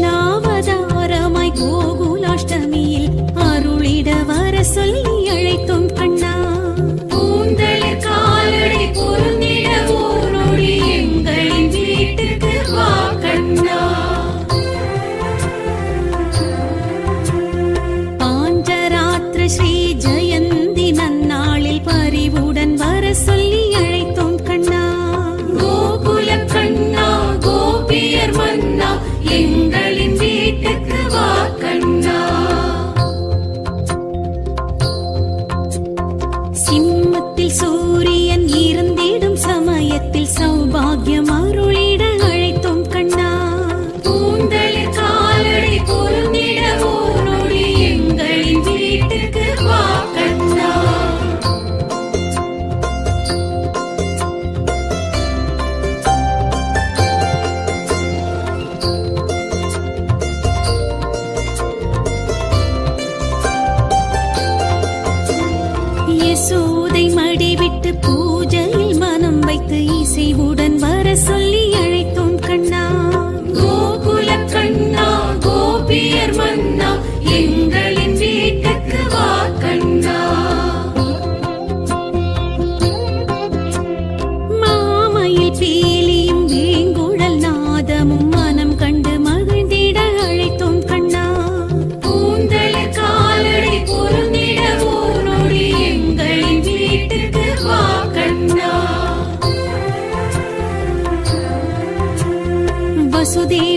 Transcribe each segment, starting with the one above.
கிருஷ்ணாவதாரமாய் கோகுலாஷ்டமியில் அருளிட வர சொல்லி யசோதை மடிவிட்டு பூஜையில் மனம் வைத்து இசைவுடன் வர சொல்லி அழை ಸುದೇ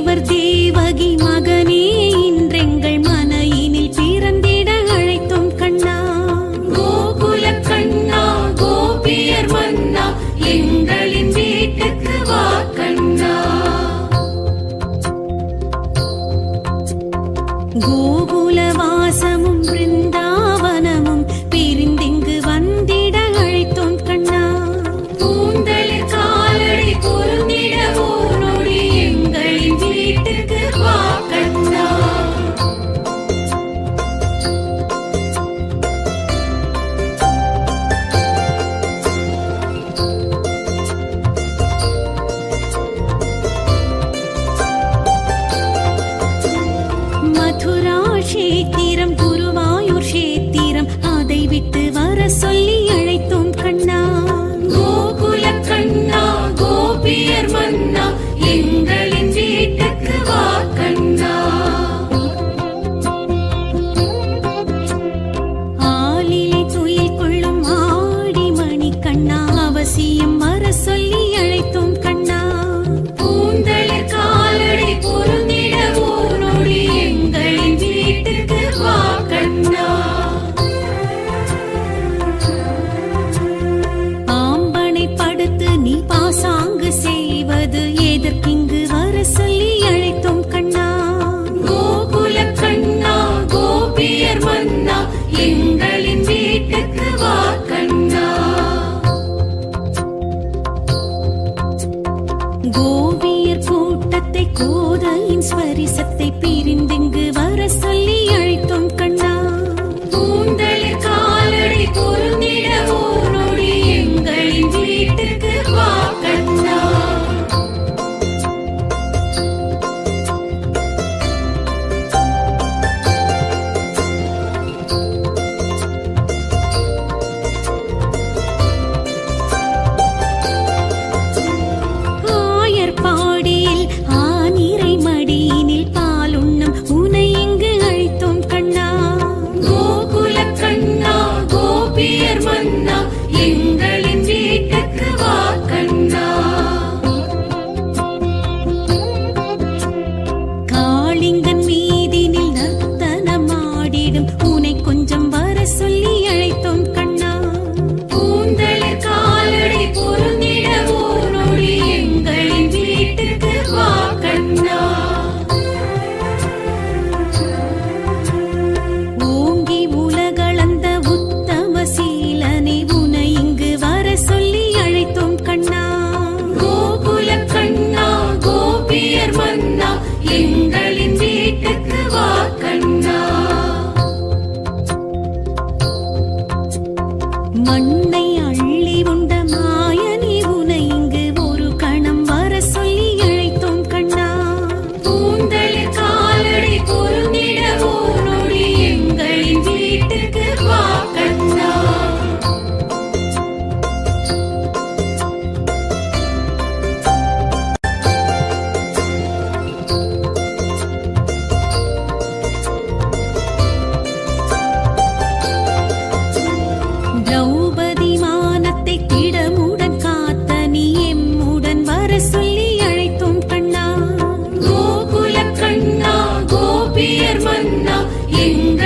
மன்னா எங்க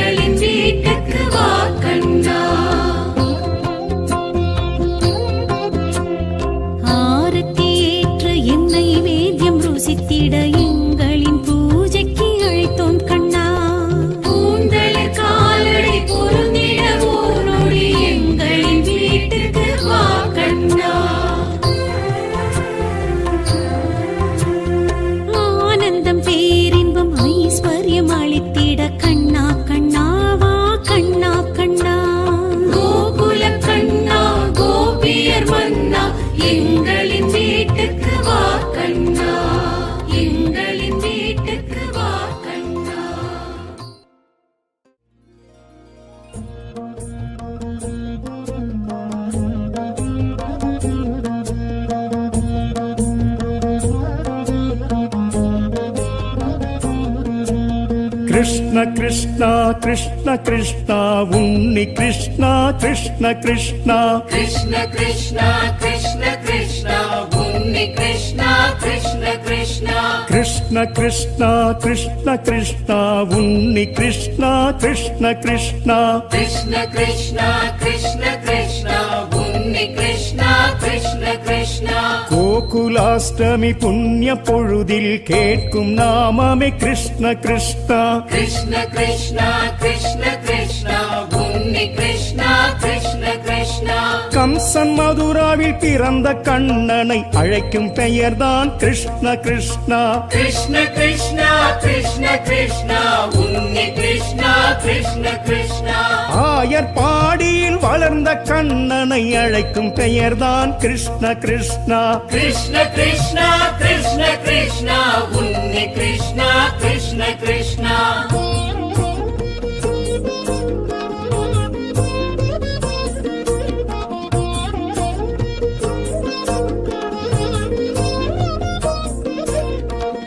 కృష్ణ ఉన్ని కృష్ణ కృష్ణ కృష్ణ. కృష్ణ కృష్ణ కృష్ణ కృష్ణ ఉన్ని కృష్ణ కృష్ణ కృష్ణ. కృష్ణ కృష్ణ కృష్ణ కృష్ణ ఉన్ని కృష్ణ కృష్ణ కృష్ణ. కృష్ణ కృష్ణ కృష్ణ కృష్ణ ఉన్ని కృష్ణ కృష్ణ கோகுலாஷ்டமி புண்ணிய பொழுதில் கேட்கும் நாமமே கிருஷ்ண கிருஷ்ணா கிருஷ்ண கிருஷ்ணா கிருஷ்ண கிருஷ்ணா உன்னி கிருஷ்ணா கிருஷ்ண கிருஷ்ணா கம்சன் மதுராவில் பிறந்த கண்ணனை அழைக்கும் பெயர்தான் கிருஷ்ண கிருஷ்ணா. கிருஷ்ண கிருஷ்ணா கிருஷ்ண கிருஷ்ணா உன்னி கிருஷ்ணா கிருஷ்ண கிருஷ்ணா. ஆயர் பாடியில் வளர்ந்த கண்ணனை அழைக்கும் பெயர்தான் கிருஷ்ண கிருஷ்ணா. கிருஷ்ண கிருஷ்ணா கிருஷ்ண கிருஷ்ணா உன்னி கிருஷ்ணா கிருஷ்ண கிருஷ்ணா.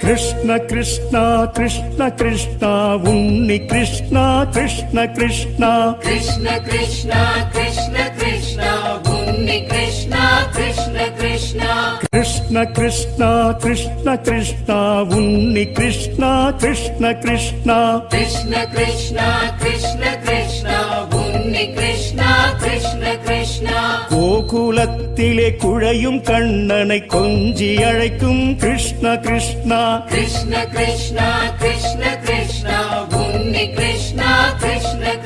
కృష్ణ కృష్ణ కృష్ణ కృష్ణ ఉన్ని కృష్ణ కృష్ణ కృష్ణ. కృష్ణ కృష్ణ కృష్ణ కృష్ణ ఉన్ని కృష్ణ కృష్ణ కృష్ణ. కృష్ణ కృష్ణ కృష్ణ కృష్ణ ఉన్ని కృష్ణ కృష్ణ కృష్ణ. కృష్ణ కృష్ణ కృష్ణ கோகுலத்திலே குழையும் கண்ணனை கொஞ்சி அழைக்கும் கிருஷ்ண கிருஷ்ணா. கிருஷ்ண கிருஷ்ணா கிருஷ்ண கிருஷ்ணா. கிருஷ்ண கிருஷ்ணா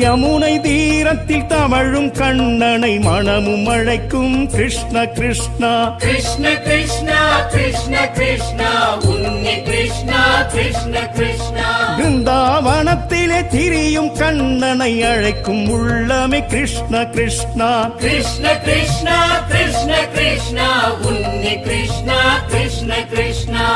யமுனை தீரத்தில் தவழும் கண்ணனை மனமும் அழைக்கும் கிருஷ்ண கிருஷ்ணா. கிருஷ்ண கிருஷ்ணா கிருஷ்ண கிருஷ்ணா. உன்னி கிருஷ்ணா கிருஷ்ண கிருஷ்ணா. பிருந்தாவனத்திலே திரியும் கண்ணனை அழைக்கும் உள்ளமே கிருஷ்ண கிருஷ்ணா. கிருஷ்ண கிருஷ்ணா கிருஷ்ண கிருஷ்ணா. உன்னி கிருஷ்ணா கிருஷ்ண கிருஷ்ணா.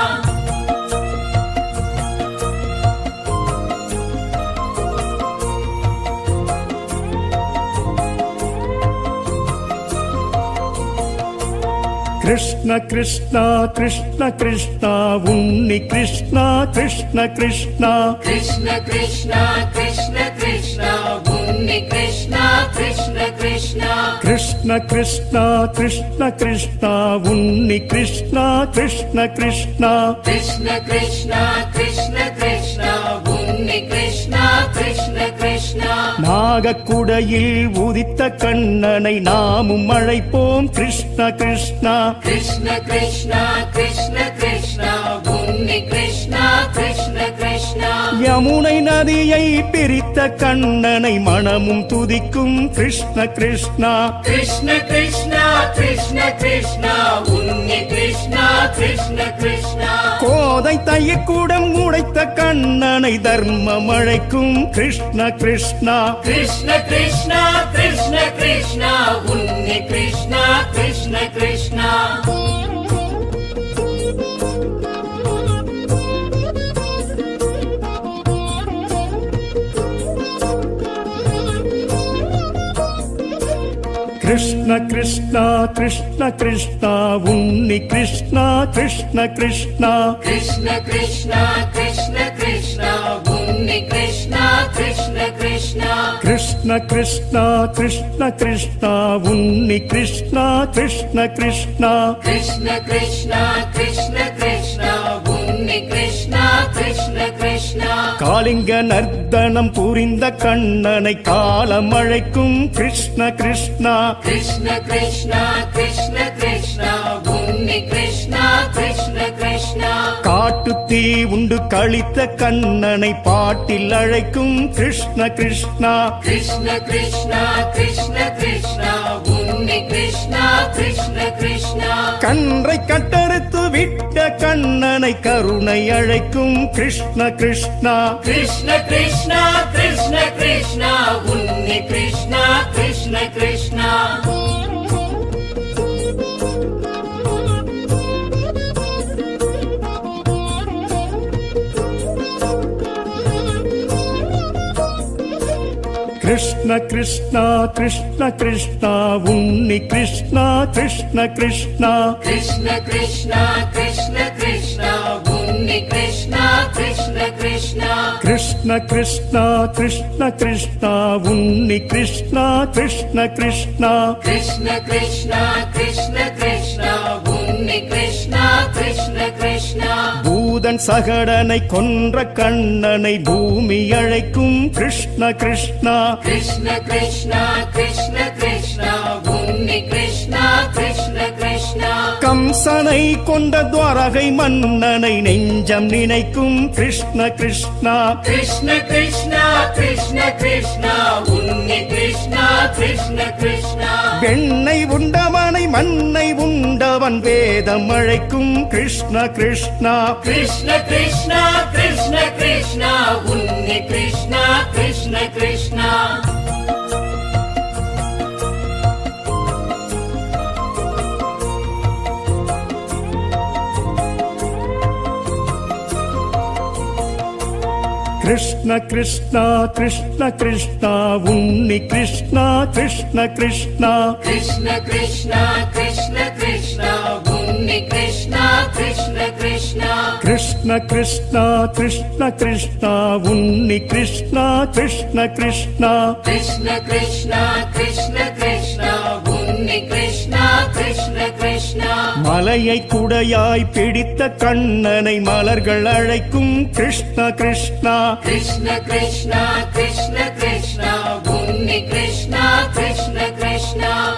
కృష్ణ కృష్ణ కృష్ణ కృష్ణ ఉన్ని కృష్ణ కృష్ణ కృష్ణ కృష్ణ కృష్ణ కృష్ణ కృష్ణ ఉన్ని కృష్ణ కృష్ణ కృష్ణ కృష్ణ కృష్ణ కృష్ణ కృష్ణ ఉన్ని కృష్ణ కృష్ణ కృష్ణ కృష్ణ కృష్ణ కృష్ణ நாகக்குடையில் உதித்த கண்ணனை நாமும் அழைப்போம். கிருஷ்ண கிருஷ்ணா. கிருஷ்ண கிருஷ்ணா கிருஷ்ண கிருஷ்ணா. கிருஷ்ணா கிருஷ்ண கிருஷ்ணா யமுனை நதியை பிரித்த கண்ணனை மனமும் துதிக்கும் கிருஷ்ண கிருஷ்ணா. கிருஷ்ண கிருஷ்ணா கிருஷ்ண கிருஷ்ணா உன்னி கிருஷ்ணா கிருஷ்ண கிருஷ்ணா. கோதை தையக்கூடம் உடைத்த கண்ணனை தர்மம் அழைக்கும் கிருஷ்ண கிருஷ்ணா. கிருஷ்ண கிருஷ்ணா கிருஷ்ண கிருஷ்ணா உன்னி கிருஷ்ணா கிருஷ்ண கிருஷ்ணா. కృష్ణ కృష్ణ కృష్ణ కృష్ణ ఉన్ని కృష్ణ కృష్ణ కృష్ణ కృష్ణ కృష్ణ కృష్ణ కృష్ణ ఉన్ని కృష్ణ కృష్ణ కృష్ణ కృష్ణ కృష్ణ కృష్ణ కృష్ణ ఉన్ని కృష్ణ కృష్ణ కృష్ణ కృష్ణ కృష్ణ కృష్ణ కృష్ణ ఉన్ని కృష్ణ కృష్ణ காளிங்க நர்த்தனம் புரிந்த கண்ணனை காலம் அழைக்கும் கிருஷ்ண. கிருஷ்ணா கிருஷ்ண கிருஷ்ணா கிருஷ்ண கிருஷ்ணா கிருஷ்ணா கிருஷ்ண கிருஷ்ணா. காட்டு தீ உண்டு கழித்த கண்ணனை பாட்டில் அழைக்கும் கிருஷ்ண கிருஷ்ணா. கிருஷ்ண கிருஷ்ணா கிருஷ்ண கிருஷ்ணா கிருஷ்ண கிருஷ்ணா. கன்றை கட்டறுத்து விட்ட கண்ணனை கருணை அழைக்கும் கிருஷ்ண கிருஷ்ணா. கிருஷ்ண கிருஷ்ணா கிருஷ்ண கிருஷ்ணா உன்னி கிருஷ்ணா கிருஷ்ண கிருஷ்ணா. కృష్ణ కృష్ణ కృష్ణ కృష్ణ ఉన్ని కృష్ణ కృష్ణ కృష్ణ కృష్ణ కృష్ణ కృష్ణ కృష్ణ ఉన్ని కృష్ణ కృష్ణ కృష్ణ కృష్ణ కృష్ణ కృష్ణ కృష్ణ ఉన్ని కృష్ణ కృష్ణ కృష్ణ కృష్ణ కృష్ణ కృష్ణ కృష్ణ ఉన్ని కృష్ణ కృష్ణ కృష్ణ பூதன் சகடனை கொன்ற கண்ணனை பூமி அழைக்கும் கிருஷ்ண கிருஷ்ணா. கிருஷ்ண கிருஷ்ணா கிருஷ்ண கிருஷ்ணா உன்னி கிருஷ்ணா கிருஷ்ண கிருஷ்ணா. கம்சனை கொண்ட துவாரகை மன்னனை நெஞ்சம் நினைக்கும் கிருஷ்ண கிருஷ்ணா. கிருஷ்ண கிருஷ்ணா கிருஷ்ண கிருஷ்ணா உன்னி கிருஷ்ணா கிருஷ்ண. பெண்ணை உண்டவனை மண்ணை உண்டவன் வேதம் அழைக்கும் கிருஷ்ண கிருஷ்ணா. கிருஷ்ண கிருஷ்ணா கிருஷ்ண கிருஷ்ணா. உன்னி கிருஷ்ணா கிருஷ்ண கிருஷ்ணா. కృష్ణ కృష్ణ కృష్ణ కృష్ణ ఉన్ని కృష్ణ కృష్ణ కృష్ణ కృష్ణ కృష్ణ కృష్ణ కృష్ణ ఉన్ని కృష్ణ కృష్ణ కృష్ణ కృష్ణ కృష్ణ కృష్ణ కృష్ణ ఉన్ని కృష్ణ కృష్ణ కృష్ణ కృష్ణ కృష్ణ కృష్ణ కృష్ణ ఉన్ని కృష్ణ కృష్ణ மலையை குடையாய் பிடித்த கண்ணனை மலர்கள் அழைக்கும் கிருஷ்ண கிருஷ்ணா. கிருஷ்ண கிருஷ்ணா கிருஷ்ண கிருஷ்ணா கிருஷ்ணா கிருஷ்ணா.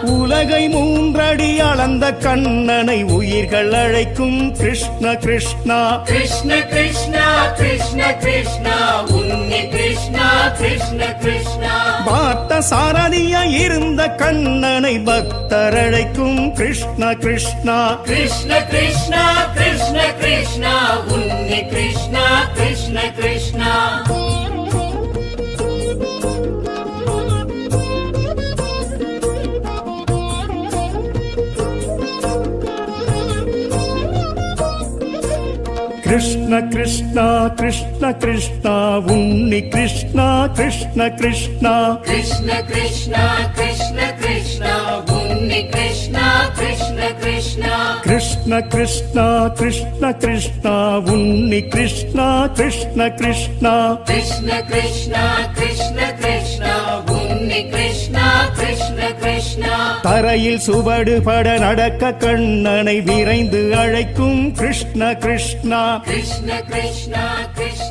உலகை மூன்றடி அளந்த கண்ணனை உயிர்கள் அழைக்கும் கிருஷ்ண கிருஷ்ணா. கிருஷ்ண கிருஷ்ணா கிருஷ்ண கிருஷ்ணா உன்னி கிருஷ்ணா கிருஷ்ண கிருஷ்ணா. பார்த்த சாரதியா இருந்த கண்ணனை பக்தர் அழைக்கும் கிருஷ்ண கிருஷ்ணா. கிருஷ்ண கிருஷ்ணா கிருஷ்ண கிருஷ்ணா உன்னி கிருஷ்ணா கிருஷ்ண கிருஷ்ணா. కృష్ణ కృష్ణ కృష్ణ కృష్ణ ఉన్ని కృష్ణ కృష్ణ కృష్ణ కృష్ణ కృష్ణ కృష్ణ కృష్ణ ఉన్ని కృష్ణ కృష్ణ కృష్ణ కృష్ణ కృష్ణ కృష్ణ కృష్ణ ఉన్ని కృష్ణ కృష్ణ కృష్ణ కృష్ణ కృష్ణ కృష్ణ కృష్ణ ఉన్ని కృష్ణ కృష్ణ தரையில் சுவடுபட நடக்க கண்ணனை விரைந்து அழைக்கும் கிருஷ்ண கிருஷ்ணா. கிருஷ்ண கிருஷ்ணா கிருஷ்ண.